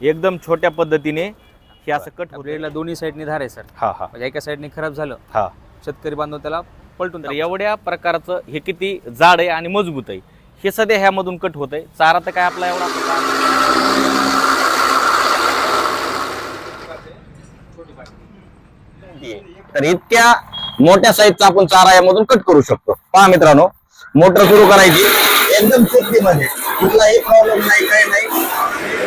एकदम छोट्या पद्धतीने हे असं कट. ब्लेडला दोन्ही साईडने धार आहे सर हा हा. म्हणजे एका साईडने खराब झालं हा. शेतकरी बांधव त्याला पलटून तर एवढ्या प्रकारचं हे किती जाड आहे आणि मजबूत आहे. हे सध्या ह्यामधून कट होत आहे चारा तर काय आपला एवढा तर इतक्या मोठ्या साईजचा आपण चारा यामधून कट करू शकतो. पहा मित्रांनो मोटर सुरू करायची. एकदम सेफ्टीमध्ये कुठलाही प्रॉब्लेम नाही काही नाही.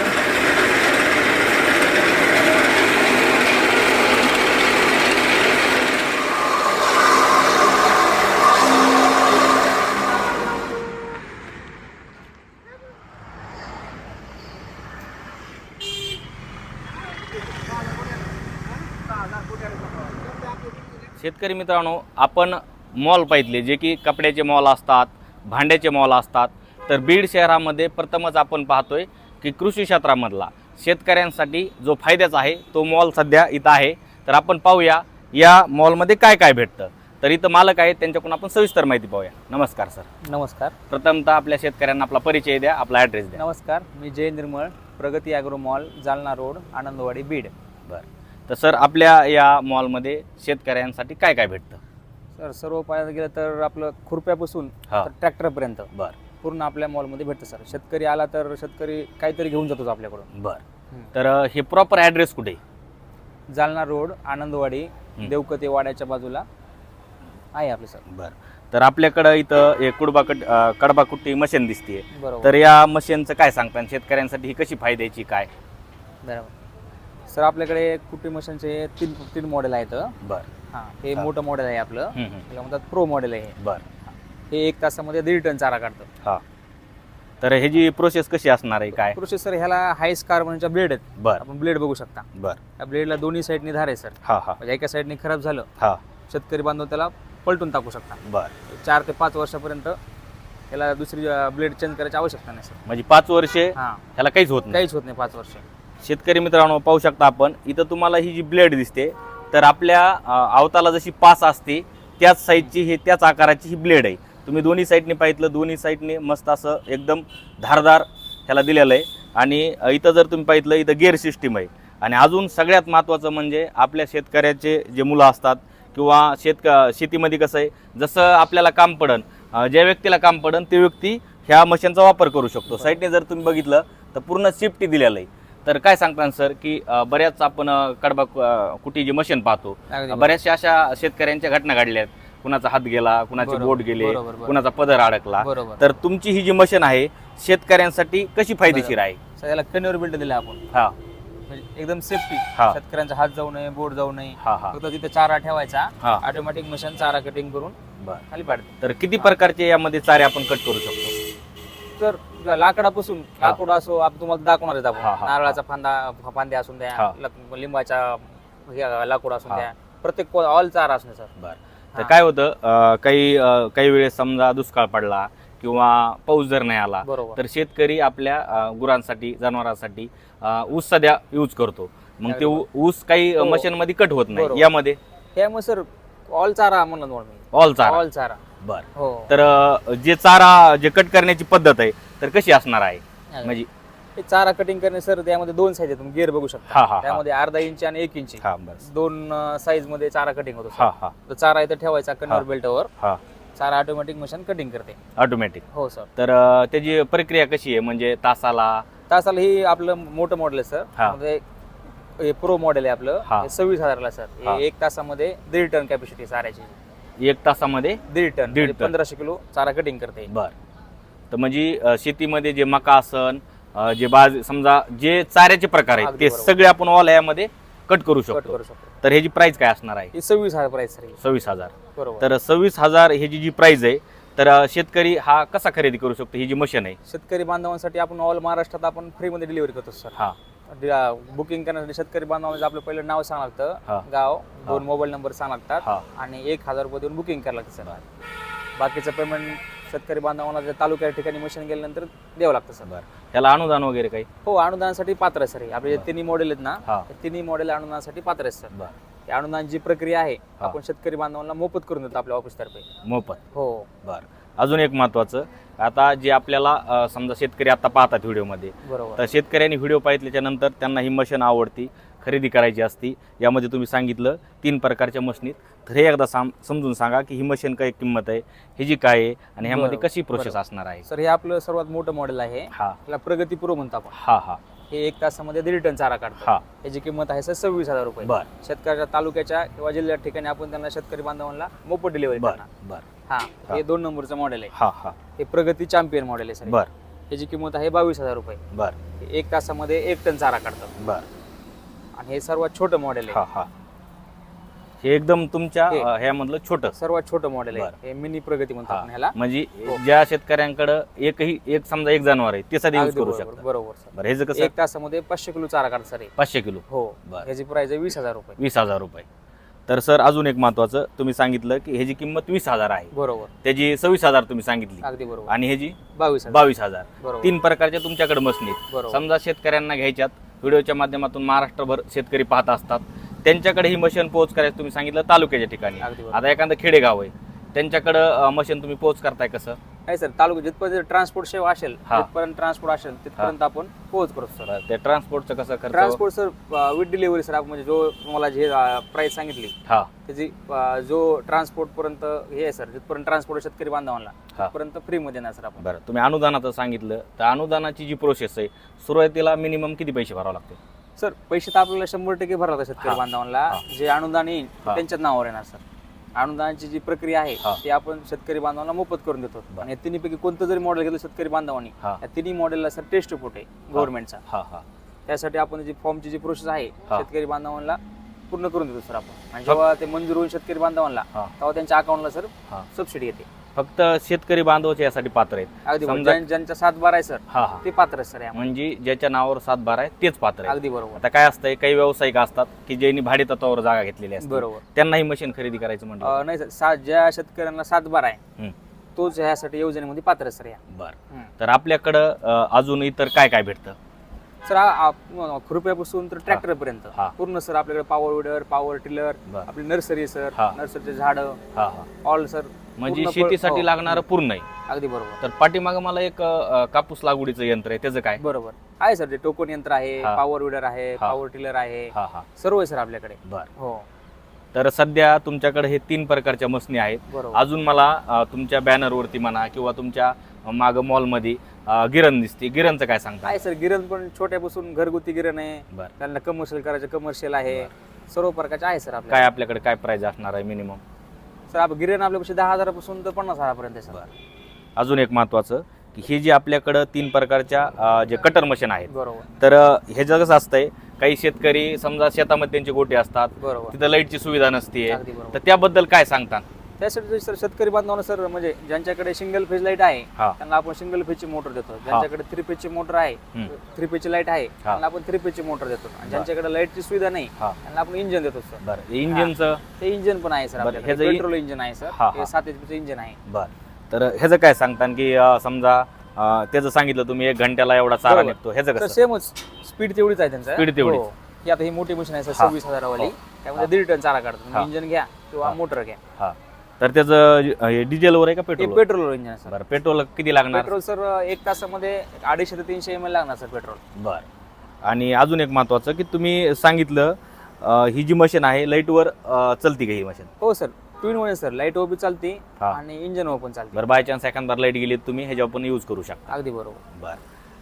शेतकरी मित्रांनो आपण मॉल पाहितले जे की कपड्याचे मॉल असतात भांड्याचे मॉल असतात. तर बीड शहरामध्ये प्रथमच आपण पाहतोय की कृषी क्षेत्रामधला शेतकऱ्यांसाठी जो फायद्याचा आहे तो मॉल सध्या इथं आहे. तर आपण पाहूया या मॉलमध्ये काय काय भेटतं. तर इथं मालक आहेत त्यांच्याकडून आपण सविस्तर माहिती पाहूया. नमस्कार सर. नमस्कार. प्रथमतः आपल्या शेतकऱ्यांना आपला परिचय द्या आपला ॲड्रेस द्या. नमस्कार मी Jay Nirmal Pragati agro mall Jalna road Anandwadi Beed. बरं. तर सर आपल्या या मॉलमध्ये शेतकऱ्यांसाठी काय काय भेटतं? सर सर्व पाहायला गेलं तर आपलं खुरप्यापासून हा. तर ट्रॅक्टरपर्यंत बरं. पूर्ण आपल्या मॉलमध्ये भेटतं सर. शेतकरी आला तर शेतकरी काहीतरी घेऊन जातोच आपल्याकडून. बरं. तर अं, हे प्रॉपर ॲड्रेस कुठे? आहे? जालना रोड आनंदवाडी देवकते वाड्याच्या बाजूला आहे आपलं सर. बरं. तर आपल्याकडं इथं एक कुडबा कट अं, कडबा कुट्टी मशीन दिसते बरोबर. तर या मशीनचं काय सांगता आणि शेतकऱ्यांसाठी ही कशी फायद्याची काय? बरोबर. सर आपल्याकडे कुटी मशीनचे तीन तीन मॉडेल आहेत. बरं. हां हे. मोठं मॉडेल आहे आपलं. हम्म, हम्म. त्याला म्हणतात प्रो मॉडेल आहे हे. बरं. हे एक तासामध्ये दीड टन चारा काढतं. हा. तर ह्याची प्रोसेस कशी असणार आहे काय? प्रोसेसर ह्याला हायस्ट कार्बनच्या ब्लेड आहेत. बरं. आपण ब्लेड बघू शकता. बरं. त्या ब्लेडला दोन्ही साईडने धार आहे सर. हा हा. म्हणजे एका साईडने खराब झालं हा. शेतकरी बांधव त्याला पलटून टाकू शकता. बरं. चार ते पाच वर्षापर्यंत त्याला दुसरी ब्लेड चेंज करायची आवश्यकता नाही सर. म्हणजे पाच वर्षे हां. ह्याला काहीच होत नाही. काहीच होत नाही पाच वर्ष. शेतकरी मित्रांनो पाहू शकता आपण इथं तुम्हाला ही जी ब्लेड दिसते तर आपल्या अं, आवताला जशी पास असते त्याच साईजची ही त्याच आकाराची ही ब्लेड आहे. तुम्ही दोन्ही साईडने पाहितलं दोन्ही साईडने मस्त असं एकदम धारदार ह्याला दिलेलं आहे. आणि इथं जर तुम्ही पाहितलं इथं गेअर सिस्टीम आहे. आणि अजून सगळ्यात महत्त्वाचं म्हणजे आपल्या शेतकऱ्याचे जे मुलं असतात किंवा शेतक शेतीमध्ये कसं आहे जसं आपल्याला काम पडन ज्या व्यक्तीला काम पडन ते व्यक्ती ह्या मशीनचा वापर करू शकतो. साईडने जर तुम्ही बघितलं तर पूर्ण सेफ्टी दिलेलं आहे. तर काय सांगता सर की बऱ्याच आपण कडबा कुटी जी मशीन पाहतो. बऱ्याचशा अशा शेतकऱ्यांच्या घटना घडल्या आहेत कुणाचा हात गेला कुणाचे बोट गेले. कुणाचा पदर अडकला. तर तुमची ही जी मशीन आहे शेतकऱ्यांसाठी कशी फायदेशीर आहे? याला कन्व्हर बिल्ड दिला आपण. हा. म्हणजे एकदम सेफ्टी हा. शेतकऱ्यांचा हात जाऊ नये बोट जाऊ नये. हा हा. फक्त तिथे चारा ठेवायचा. हा. ऑटोमॅटिक मशीन चारा कटिंग करून खाली पाडते. तर किती प्रकारचे यामध्ये चारे आपण कट करू शकतो? तर लाकडापासून हा. लाकूड असो आपण तुम्हाला दाखवणार हा, हा, आपण नारळाचा फांदा फांदे असून द्या. लक- लिंबाचा हे लाकूड असून हा. द्या. प्रत्येक ऑल चारा असून द्या, सर. बर. तर हा. काय होतं अं, काही अं, काही वेळेस समजा दुष्काळ पडला किंवा पाऊस जर नाही आला बरोबर. तर शेतकरी आपल्या अं, गुरांसाठी जनावरांसाठी अं, ऊस सध्या यूज करतो. मग ते ऊ- ऊस काही हो. मशीन मध्ये कट होत नाही. बरोबर. यामध्ये? त्यामुळे सर ऑल चारा म्हणलं ना मी. ऑल चारा. ऑल चारा. बर. हो. तर अं, जे चारा जे कट करण्याची पद्धत आहे तर कशी असणार आहे? म्हणजे हे चारा कटिंग करणे सर त्यामध्ये दोन साईज आहेत तुम्ही गिअर बघू हा, शकता हा. त्यामध्ये अर्धा इंची आणि एक इंची हा बस दोन साईजमध्ये चारा कटिंग होतो sir. हा हा. तर चारा इथं ठेवायचा कन्व्हर हा. बेल्टवर हा. चारा ऑटोमॅटिक मशीन कटिंग करते. ऑटोमॅटिक हो सर तर अं, त्याची प्रक्रिया कशी आहे? म्हणजे तासाला? तासाला ही आपलं मोठं मॉडेल आहे सर हा. म्हणजे हे प्रो मॉडेल आहे आपलं. हा. हे सव्वीस हजारला सर हा. हे. एक तासामध्ये दीड टन कॅपॅसिटी चाऱ्याची. एक तासामध्ये दीड टन दीड म्हणजे टन. पंधराशे किलो चारा कटिंग करते बर. तर म्हणजे अं, शेतीमध्ये जे मका असन अं, जे बाज समजा जे चाऱ्याचे प्रकार आहेत अगदी ते बरोबर. सगळे आपण ऑल यामध्ये कट करू कट शकतो. करू शकतो. तर ह्याची प्राइस काय असणार आहे? ही सव्वीस हजार प्राइस. सव्वीस हजार. बरोबर. तर सव्वीस हजार ह्याची जी प्राइस आहे तर अं, शेतकरी हा कसा खरेदी करू शकतो? ही जी मशीन आहे. शेतकरी बांधवांसाठी आपण ऑल महाराष्ट्रात आपण फ्रीमध्ये डिलिव्हरी करतो सर हा. बुकिंग करण्यासाठी शेतकरी बांधवांचं आपलं पहिलं नाव सांग हा. लागतं गाव दोन मोबाईल नंबर सांग लागतात. आणि एक हजार रुपये देऊन बुकिंग करायला लागतं सर. बाकीचं पेमेंट शेतकरी बांधवांना जे तालुक्या ठिकाणी मशीन गेल्यानंतर द्यावं लागतं सर. बर. ह्याला अनुदान वगैरे काही? हो अनुदानासाठी पात्र आहे सर हे. आपले जे तिन्ही मॉडेल आहेत ना हा. ते तिन्ही मॉडेल अनुदानासाठी पात्र आहेत सर. बर. अनुदान जी प्रक्रिया आहे हा. आपण शेतकरी बांधवांना मोफत करून देतो आपल्या ऑफिस तर्फे. मोफत. हो. बर. अजून एक महत्त्वाचं आता जे आपल्याला समजा शेतकरी आता पाहतात व्हिडिओमध्ये तर शेतकऱ्यांनी व्हिडिओ पाहिल्याच्या नंतर त्यांना ही मशीन आवडती खरेदी करायची असती. यामध्ये तुम्ही सांगितलं तीन प्रकारच्या मशीनीत. तर हे एकदा साम समजून सांगा की ही मशीन काय किंमत आहे ही जी काय आहे आणि ह्यामध्ये कशी प्रोसेस. असणार आहे? सर हे आपलं सर्वात मोठं मॉडेल आहे. हा. प्रगती प्रो म्हणतो आपण. हा हा. हे एक तासामध्ये दीड टन चारा काढतो हा. याची किंमत आहे सर सव्वीस हजार रुपये. बर. शेतकऱ्याच्या तालुक्याच्या किंवा जिल्ह्याच्या ठिकाणी आपण त्यांना शेतकरी बांधवांना मोफत डिलिव्हरी बर करणार. बर. हा हा. हे दोन नंबरचं मॉडेल आहे. हा हा. हे प्रगती चॅम्पियन मॉडेल आहे सर. बर. याची किंमत आहे बावीस हजार रुपये. बर. हे एक तासामध्ये एक टन चारा काढतं बर. आणि हे सर्वात छोटं मॉडेल हा आहे हा. हे एकदम तुमच्या हे. अ, ह्यामधलं छोटं. सर्वात छोटं मॉडेल आहे. हे मिनी प्रगती म्हणतो हा. आपण ह्याला. म्हणजे हो. ज्या शेतकऱ्यांकडे एकही एक समजा एक जनावर आहे ते सध्या यूज अगदी करू बरोबर शकता बरोबर सर. बरं ह्याचं कसं? एक तासामध्ये पाचशे किलो चारा काढतं सर हे. पाचशे किलो. हो. बरं. ह्याची प्राइस आहे वीस हजार रुपये. वीस हजार रुपये. तर सर अजून एक महत्वाचं तुम्ही सांगितलं की ह्याची किंमत वीस हजार आहे. बरोबर. त्याची सव्वीस हजार तुम्ही सांगितली. अगदी बरोबर. आणि ह्याची बावीस हजार. बावीस हजार. बरोबर. तीन प्रकारच्या तुमच्याकडे बरोबर. समजा शेतकऱ्यांना घ्यायच्यात व्हिडिओच्या माध्यमातून महाराष्ट्रभर शेतकरी पाहत असतात. त्यांच्याकडे ही मशीन पोहोच करायचं तुम्ही सांगितलं तालुक्याच्या ठिकाणी. आता एखादं खेडेगाव आहे त्यांच्याकडं मशीन तुम्ही पोहोच करताय कसं? नाही सर तालुका जिथपर्यंत ट्रान्सपोर्ट सेवा असेल हा. जिथपर्यंत ट्रान्सपोर्ट असेल तिथपर्यंत आपण पोहोच करतो सर. ते ट्रान्सपोर्टचं कसं खर्च? Transport sir with delivery sir म्हणजे जो तुम्हाला जे प्राइस सांगितली हा. त्याची जो ट्रान्सपोर्ट पर्यंत हे आहे सर जिथपर्यंत ट्रान्सपोर्ट शेतकरी बांधवांना. तिथपर्यंत फ्री मध्ये देणार सर आपण. बरं तुम्ही अनुदानाचं सांगितलं तर अनुदानाची जी प्रोसेस आहे सुरुवातीला मिनिमम किती पैसे भरावे लागते सर पैसे तर आपल्याला शंभर टक्के भरावं लागतात शेतकरी. बांधवांना. जे अनुदान येईल. त्यांच्याच नावावर येणार सर अनुदानाची जी प्रक्रिया आहे. ती आपण शेतकरी बांधवांना मोफत करून देतो. आणि या तिन्हीपैकी कोणतं जरी मॉडेल घेतलं शेतकरी बांधवांनी या तिन्ही मॉडेलला सर टेस्ट रिपोर्ट आहे गव्हर्नमेंटचा त्यासाठी आपण जी फॉर्मची जी प्रोसेस आहे. शेतकरी बांधवांना पूर्ण करून देतो सर आपण आणि जेव्हा ते मंजूर होईल शेतकरी बांधवांना तेव्हा त्यांच्या अकाउंटला सर सबसिडी येते फक्त शेतकरी बांधवचे यासाठी पात्र आहेत. अगदी. समजा- ज्यांच्या सात बारा आहे सर हा हा. ते पात्र आहे सर यामध्ये. म्हणजे ज्याच्या नावावर सात बारा आहे तेच पात्र आहे अगदी बरोबर. आता काय असतंय काही व्यावसायिक असतात की ज्यांनी भाडे तत्वावर जागा घेतलेली असते. बरोबर. त्यांना ही मशीन खरेदी करायचं म्हणलं. अं, नाही सर सात ज्या शेतकऱ्यांना सात बारा आहे हम्म. तोच ह्यासाठी योजनेमध्ये पात्र आहे सर या. बरं. हम्म. तर आपल्याकडं अं, अजून इतर काय काय भेटतं? सर आ- आ- खुरप्यापासून तर ट्रॅक्टर पर्यंत हा. पूर्ण सर आपल्याकडे पॉवर विडर पॉवर टिलर बरं. आपली नर्सरी सर हा. नर्सरीचे झाडं हा हा. ऑल सर म्हणजे पूर्ण शेतीसाठी हो. लागणारं पूर्ण आहे. अगदी बरोबर. तर पाठीमागं मला एक अं, कापूस लागवडीचं यंत्र आहे. त्याचं काय? बरोबर. आहे सर ते टोकन यंत्र आहे हा. पॉवर विडर आहे हा. पॉवर टिलर आहे. हा हा. सर्व आहे सर आपल्याकडे. बर. हो. तर सध्या तुमच्याकडे हे तीन प्रकारच्या मशनी आहेत. बरोबर. अजून मला अं, तुमच्या बॅनरवरती म्हणा किंवा तुमच्या माग मॉलमध्ये गिरण दिसते. गिरणचं काय सांगता? आहे सर गिरण पण छोट्यापासून घरगुती गिरण आहे. बर. त्यांना कमर्शियल करायचं कमर्शियल आहे. सर्व प्रकारचे आहे सर काय आपल्या आपल्याकडे काय प्राइस असणार आहे मिनिमम सर आप गिरण आपल्यापाशी दहा हजारापासून तर पन्नास हजारापर्यंत आहे सर. अजून एक महत्वाचं की हे जे आपल्याकडं तीन प्रकारच्या अं, जे कटर मशीन आहेत. बरोबर. तर अं, ह्याचं कसं असतंय काही शेतकरी समजा शेतामध्ये त्यांचे गोटे असतात बरोबर. तिथं लाईटची सुविधा नसते अगदी बरोबर. तर त्याबद्दल काय सांगतात त्यासाठी सर शेतकरी बांधवांना सर म्हणजे ज्यांच्याकडे सिंगल फेज लाइट आहे हा. त्यांना आपण सिंगल फेजची मोटर देतो. ज्यांच्याकडे थ्री फेजची मोटर आहे हम्म. थ्री फेजची लाइट आहे त्यांना आपण थ्री फेजची मोटर देतो. आणि ज्यांच्याकडे लाईटची सुविधा नाही हा. त्यांना आपण इंजन देतो सर. बरं. इंजिनचं? ते इंजन पण आहे सर बरं, आपल्याकडे. ह्याचं इ- पेट्रोल इंजन आहे सर. हा, हा. हे सात एचपीचं इंजन आहे. बर. तर ह्याचं काय सांगतात की अं, समजा अं, त्याचं सांगितलं तुम्ही एक घंट्याला एवढा चारा बरोबर. निघतो. ह्याचं तर कसं सेमच स्पीड तेवढीच आहे त्यांचं. Speed तेवढीच. हो. ही आता ही मोठी मशीन आहे सर हा. सव्वीस हजारावाली. हो. त्यामध्ये दीड टन चारा काढतो. हा. इंजन घ्या किंवा हा. मोटर घ्या. हा. तर त्याचं डिझेलवर आहे का पेट्रोल पेट्रोल इंजन आहे सर बरं पेट्रोल किती लागणार? पेट्रोल सर एक तासामध्ये अडीचशे ते तीनशे एम एल लागणार सर पेट्रोल. बर. आणि अजून एक महत्वाचं की तुम्ही सांगितलं अं, ही जी मशीन आहे लाईटवर चलती का ही मशीन हो sir twin one sir light बी चालते हा. आणि इंजन पण चालते. बरं बाय चान्स एखादा लाइट गेली तर तुम्ही ह्याच्यावर पण यूज करू शकता. अगदी बरोबर. बर.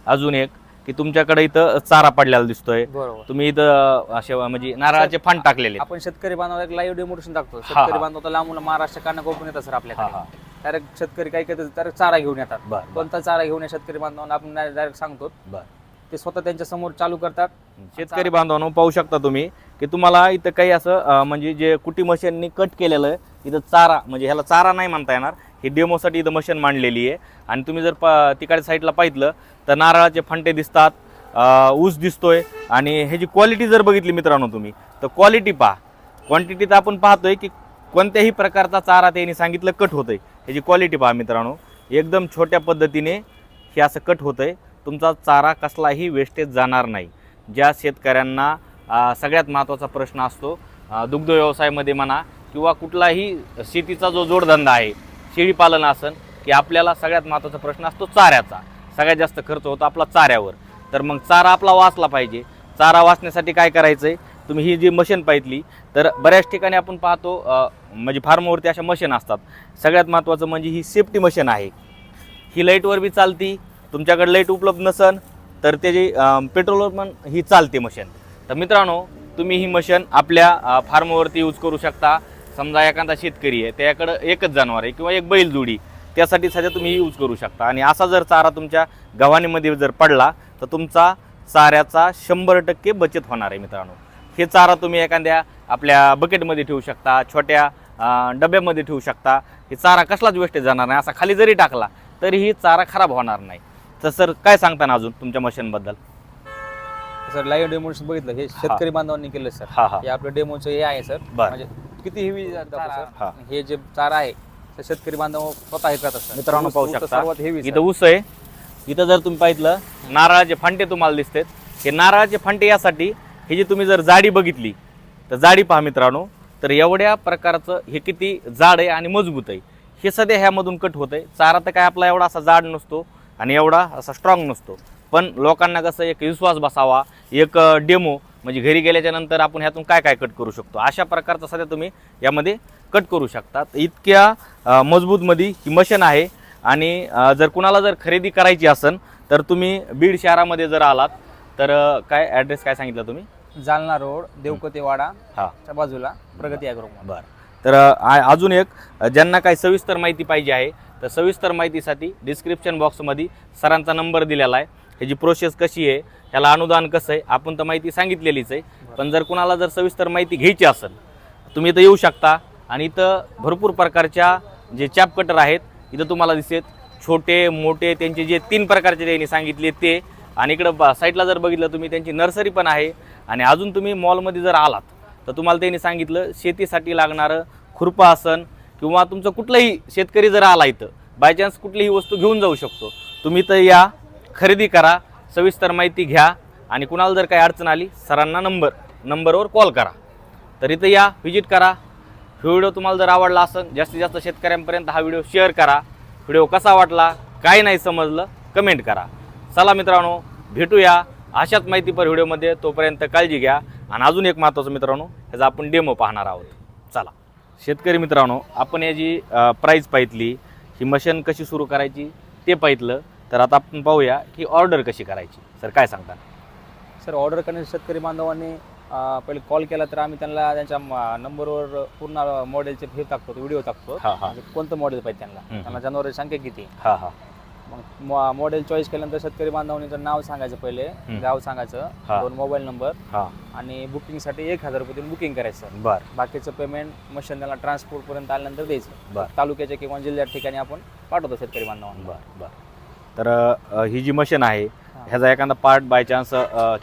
अजून एक की तुमच्याकडे इथं चारा पडलेला दिसतोय. बरोबर. तुम्ही इथं असे म्हणजे नारळाचे फांड टाकलेले आहेत. आपण शेतकरी बांधवाला एक लाईव्ह डेमोरेशन टाकतो हा. शेतकरी बांधव तर लांबून महाराष्ट्र कानाकोपरून येतात सर हा आपल्याकडे. हा. डायरेक्ट शेतकरी काय करतात डायरेक्ट चारा घेऊन येतात. बर बर, कोणता चारा घेऊन या शेतकरी बांधवांना आपण डायरेक्ट सांगतो. बर. ते स्वतः त्यांच्यासमोर चालू करतात. शेतकरी बांधवांनो पाहू शकता तुम्ही की तुम्हाला इथं काही असं अं, म्हणजे जे कुटी मशीननी कट केलेलं आहे इथं चारा म्हणजे ह्याला चारा नाही म्हणता येणार. ही डेमोसाठी इथं मशीन मांडलेली आहे. आणि तुम्ही जर प तिकडे साईडला पाहितलं तर नारळाचे फंटे दिसतात ऊस दिसतोय आणि ह्याची क्वालिटी जर बघितली मित्रांनो तुम्ही तर क्वालिटी पहा. क्वांटिटी तर आपण पाहतोय की कोणत्याही प्रकारचा चारा त्यांनी सांगितलं कट होतंय. ह्याची क्वालिटी पहा मित्रांनो एकदम छोट्या पद्धतीने हे असं कट होतंय. तुमचा चारा कसलाही वेस्टेज जाणार नाही. ज्या शेतकऱ्यांना सगळ्यात महत्त्वाचा प्रश्न असतो दुग्ध व्यवसायामध्ये म्हणा किंवा कुठलाही शेतीचा जो जोडधंदा आहे शेळीपालन असन की आपल्याला सगळ्यात महत्त्वाचा प्रश्न असतो चाऱ्याचा. सगळ्यात जास्त खर्च होतो आपला चाऱ्यावर. तर मग चारा आपला वाचला पाहिजे. चारा वाचण्यासाठी काय करायचं आहे तुम्ही ही जी मशीन पाहितली तर बऱ्याच ठिकाणी आपण पाहतो म्हणजे फार्मवरती अशा मशीन असतात. सगळ्यात महत्त्वाचं म्हणजे ही सेफ्टी मशीन आहे. ही लाईटवर बी चालती तुमच्याकडे लाइट उपलब्ध नसन तर त्याची पेट्रोलवर पण ही चालते मशीन. तर मित्रांनो तुम्ही ही मशीन आपल्या फार्मवरती यूज करू शकता. समजा एखादा शेतकरी आहे त्याच्याकडं एकच जनावर आहे किंवा एक बैल जोडी त्यासाठी सध्या तुम्ही यूज करू शकता. आणि असा जर चारा तुमच्या गव्हाणीमध्ये जर पडला तर तुमचा चाऱ्याचा शंभर टक्के बचत होणार आहे मित्रांनो. हे चारा तुम्ही एखाद्या आपल्या बकेटमध्ये ठेवू शकता छोट्या डब्यामध्ये ठेवू शकता. हे चारा कसलाच वेस्टेज जाणार नाही असा खाली जरी टाकला तरीही चारा खराब होणार नाही. तर सर काय सांगता ना अजून तुमच्या मशीनबद्दल? सर लाईव्ह डेमोन्स्ट्रेशन बघितलं हे शेतकरी बांधवांनी केलं सर. हा हा. हे आपलं डेमोचं हे आहे सर. म्हणजे किती हेवी हा. हे जे चारा आहे ते शेतकरी बांधव स्वतः हे करतात सर. मित्रांनो ऊस- पाहू ऊस तर शकता. सर्वात हेवी इथं ऊस आहे. इथं जर तुम्ही पाहिलं नारळाचे फांटे तुम्हाला दिसतात. हे नारळाचे फांटे यासाठी हे जे तुम्ही जर जाडी बघितली तर जाडी पहा मित्रांनो. तर एवढ्या प्रकारचं हे किती जाड आहे आणि मजबूत आहे. हे सध्या ह्यामधून कट होत आहे. चारा तर काय आपला एवढा असा जाड नसतो आणि एवढा असा स्ट्रॉंग नसतो. पण लोकांना कसं एक विश्वास बसावा एक डेमो म्हणजे घरी गेल्याच्यानंतर आपण ह्यातून काय काय कट करू शकतो? अशा प्रकारचा सध्या तुम्ही यामध्ये कट करू शकता तर इतक्या मजबूतमध्ये ही मशीन आहे. आणि जर कुणाला जर खरेदी करायची असेल तर तुम्ही बीड शहरामध्ये जर आलात तर काय ॲड्रेस काय सांगितलं तुम्ही? जालना रोड देवकतेवाडा हा. च्या बाजूला प्रगती अॅग्रो बरं. तर अजून एक ज्यांना काही सविस्तर माहिती पाहिजे आहे तर सविस्तर माहितीसाठी डिस्क्रिप्शन बॉक्समध्ये सरांचा नंबर दिलेला आहे. ह्याची प्रोसेस कशी आहे ह्याला अनुदान कसं आहे आपण तर माहिती सांगितलेलीच आहे. पण जर कुणाला जर सविस्तर माहिती घ्यायची असेल तुम्ही इथं येऊ शकता. आणि इथं भरपूर प्रकारच्या जे चॅप कटर आहेत इथं तुम्हाला दिसेल. छोटे मोठे त्यांचे जे तीन प्रकारचे त्यांनी सांगितले ते. आणि इकडं बा साईडला जर बघितलं तुम्ही त्यांची नर्सरी पण आहे. आणि अजून तुम्ही मॉलमध्ये जर आलात तर तुम्हाला त्यांनी सांगितलं शेतीसाठी लागणारं खुरपं असन किंवा तुमचं कुठलंही शेतकरी जर आला इथं बाय चान्स कुठलीही वस्तू घेऊन जाऊ शकतो. तुम्ही तर या खरेदी करा सविस्तर माहिती घ्या आणि कुणाला जर काही अडचण आली सरांना नंबर नंबरवर कॉल करा. तर इथं या व्हिजिट करा. व्हिडिओ तुम्हाला जर आवडला असेल जास्तीत जास्त शेतकऱ्यांपर्यंत हा व्हिडिओ शेअर करा. व्हिडिओ कसा वाटला काय नाही समजलं कमेंट करा. चला मित्रांनो भेटूया. अशाच माहितीपर व्हिडिओमध्ये तोपर्यंत काळजी घ्या. आणि अजून एक महत्त्वाचं मित्रांनो ह्याचा आपण डेमो पाहणार आहोत. चला. शेतकरी मित्रांनो आपण याची प्राईज पाहितली. ही मशीन कशी सुरू करायची ते पाहितलं. तर आता आपण पाहूया की ऑर्डर कशी करायची. सर काय सांगता? सर ऑर्डर करणारे शेतकरी बांधवांनी पहिले कॉल केला तर आम्ही त्यांना त्यांच्या नंबरवर पूर्ण मॉडेलचे हे टाकतो व्हिडिओ टाकतो. म्हणजे कोणतं मॉडेल पाहिजे त्यांना. त्यांना जनावरांची संख्या किती? हा हा. मग मॉडेल चॉईस केल्यानंतर शेतकरी बांधवांनी जर नाव सांगायचं पहिले. गाव सांगायचं. दोन मोबाईल नंबर हा. आणि बुकिंगसाठी एक हजार रुपये बुकिंग करायचं. बर. बाकीचं पेमेंट मशीन त्याला ट्रान्सपोर्ट पर्यंत आल्यानंतर द्यायचं. बर. तालुक्याच्या किंवा जिल्ह्यात ठिकाणी आपण पाठवतो शेतकरी बांधवांना. बर बर. तर ही जी मशीन आहे ह्याचा एखादा पार्ट बाय चान्स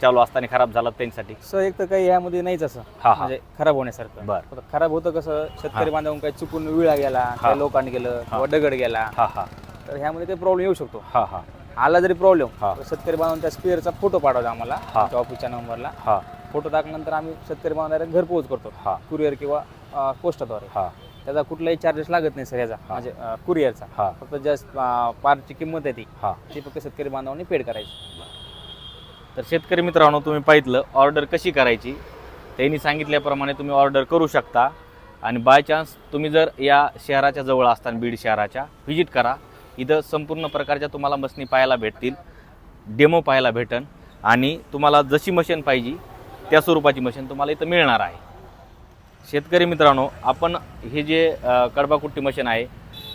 चालू असताना खराब झाला त्यांच्यासाठी? सर एक तर काही यामध्ये नाहीच असं. म्हणजे खराब होण्यासारखं. बर. खराब होतं कसं. शेतकरी बांधवून काही चुकून विळा गेला लोकांनी गेलं किंवा दगड गेला हा हा. तर ह्यामध्ये काही प्रॉब्लेम येऊ शकतो. हा हा. आला जरी प्रॉब्लेम हा. शेतकरी बांधवून त्या स्पेअरचा फोटो पाठवला आम्हाला हा. ऑफिसच्या नंबरला हा. फोटो टाकल्यानंतर आम्ही शेतकरी बांधवाला घर पोहोच करतो. हा. कुरिअर किंवा पोस्टाद्वारे हा. त्याचा कुठलाही चार्जेस लागत नाही सर याचा. म्हणजे कुरिअरचा हा. फक्त जस्ट पार्टची किंमत आहे ती. हा. ती फक्त शेतकरी बांधवांनी पेड करायची. तर शेतकरी मित्रांनो तुम्ही पाहितलं ऑर्डर कशी करायची? त्यांनी सांगितल्याप्रमाणे तुम्ही ऑर्डर करू शकता. आणि बाय चान्स तुम्ही जर या शहराच्या जवळ असताना बीड शहराच्या व्हिजिट करा. इथं संपूर्ण प्रकारच्या तुम्हाला मशनी पाहायला भेटतील. डेमो पाहायला भेटन. आणि तुम्हाला जशी मशीन पाहिजे त्या स्वरूपाची मशीन तुम्हाला इथं मिळणार आहे. शेतकरी मित्रांनो आपण हे जे कडबाकुट्टी मशीन आहे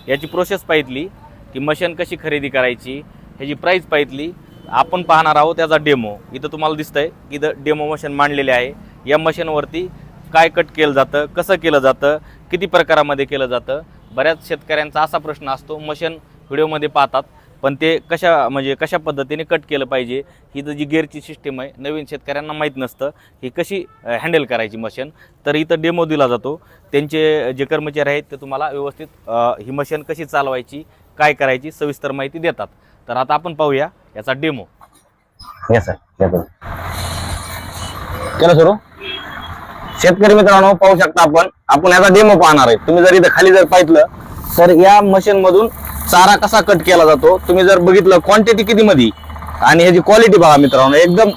याची प्रोसेस पाहितली. की मशीन कशी खरेदी करायची ह्याची प्राईस पाहितली. आपण पाहणार आहोत त्याचा डेमो इथं तुम्हाला दिसतंय की इथं डेमो मशीन मांडलेले आहे. या मशीनवरती काय कट केलं जातं कसं केलं जातं किती प्रकारामध्ये केलं जातं बऱ्याच शेतकऱ्यांचा असा प्रश्न असतो. मशीन व्हिडिओमध्ये पाहतात. पण ते कशा म्हणजे कशा पद्धतीने कट केलं पाहिजे? ही तर जी गेअरची सिस्टीम आहे नवीन शेतकऱ्यांना माहीत नसतं. ही कशी हँडल करायची मशीन तर इथं डेमो दिला जातो. त्यांचे जे कर्मचारी आहेत ते तुम्हाला व्यवस्थित ही मशीन कशी चालवायची काय करायची सविस्तर माहिती देतात. तर आता आपण पाहूया याचा डेमो येस सर केलं सुरू? शेतकरी मित्रांनो पाहू शकता आपण. आपण याचा डेमो पाहणार आहे. तुम्ही जर इथं खाली जर पाहिलं तर या मशीन मधून चारा कसा कट केला जातो तुम्ही जर बघितलं क्वांटिटी किती मध्ये आणि ह्याची क्वालिटी बघा मित्रांनो एकदम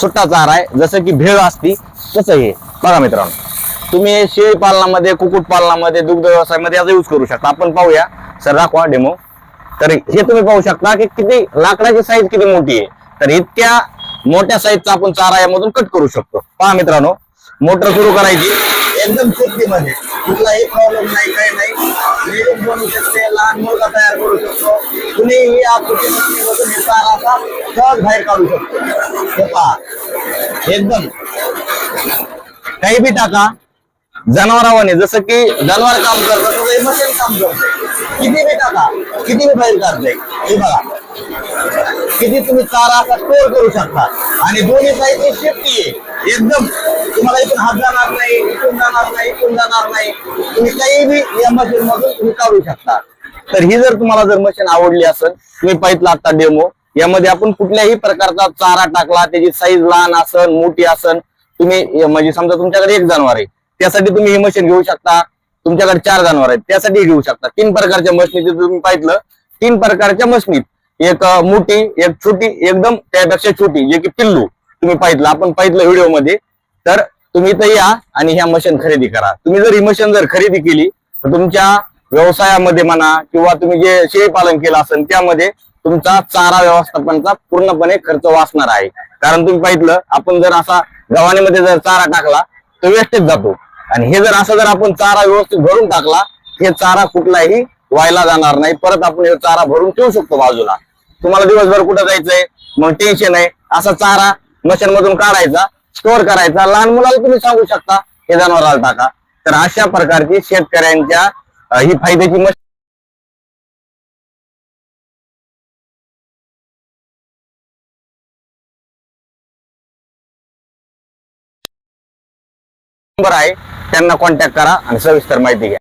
सुट्टा चारा आहे. जसं की भेळ असती तसं हे. बघा मित्रांनो तुम्ही शेळी पालनामध्ये कुक्कुटपालनामध्ये दुग्ध व्यवसायामध्ये याचा यूज करू शकता. आपण पाहूया. सर दाखवा डेमो तर हे तुम्ही पाहू शकता की किती लाकडाची साईज किती मोठी आहे. तर इतक्या मोठ्या साईजचा आपण चारा यामधून कट करू शकतो. पहा मित्रांनो मोटर सुरू करायची. एकदम सेफ्टीमध्ये कुठलाही प्रॉब्लेम नाही काही नाही. लेडीज बनू शकते लहान मुलगा तयार करू शकतो. कुणीही आपली हे असा सहज बाहेर काढू शकतो. हे पहा. एकदम. काही बी टाका. जनावरावाने जसं की जनावर काम करतं तसं हे मशीन काम करते. किती बी टाका. किती बी बाहेर काढते हे बघा. किती तुम्ही चारा असा स्टोअर करू शकता. आणि दोन्ही साईडची शेफ्टी आहे. एकदम तुम्हाला इथून हात जाणार नाही इथून जाणार नाही इथून जाणार नाही. तुम्ही काही बी या मशीन मधून तुम्ही काढू शकता. तर ही जर तुम्हाला जर मशीन आवडली असेल तुम्ही पाहितलं आता डेमो यामध्ये आपण कुठल्याही प्रकारचा चारा टाकला त्याची साईज लहान असन मोठी असन तुम्ही म्हणजे समजा तुमच्याकडे एक जनावर आहे. त्यासाठी तुम्ही ही मशीन घेऊ शकता. तुमच्याकडे चार जनावर आहेत. त्यासाठी घेऊ शकता. तीन प्रकारच्या मशनीत तुम्ही पाहिलं तीन प्रकारच्या मशनीत एक मोठी एक छोटी एकदम त्यापेक्षा छोटी जे की पिल्लू. तुम्ही पाहितलं आपण पाहितलं व्हिडिओमध्ये तर तुम्ही इथं या आणि ह्या मशीन खरेदी करा. तुम्ही जर ही मशीन जर खरेदी केली तर तुमच्या व्यवसायामध्ये म्हणा किंवा तुम्ही जे शेळी पालन केलं असेल त्यामध्ये तुमचा चारा व्यवस्थापनाचा पूर्णपणे खर्च वाचणार आहे. कारण तुम्ही पाहितलं आपण जर असा गव्हाणीमध्ये जर चारा टाकला तर वेस्टेज जातो. आणि हे जर असं जर आपण चारा व्यवस्थित भरून टाकला हे चारा कुठलाही व्हायला जाणार नाही. परत आपण हे चारा भरून ठेवू शकतो बाजूला. तुम्हाला दिवसभर कुठं जायचंय? मग टेन्शन आहे. असा चारा मशीन मधून काढायचा स्टोअर करायचा. लहान मुलाला तुम्ही सांगू शकता हे जनावराला टाका. तर अशा प्रकारची शेतकऱ्यांच्या ही फायद्याची मशीन नंबर आहे त्यांना कॉन्टॅक्ट करा आणि सविस्तर माहिती घ्या.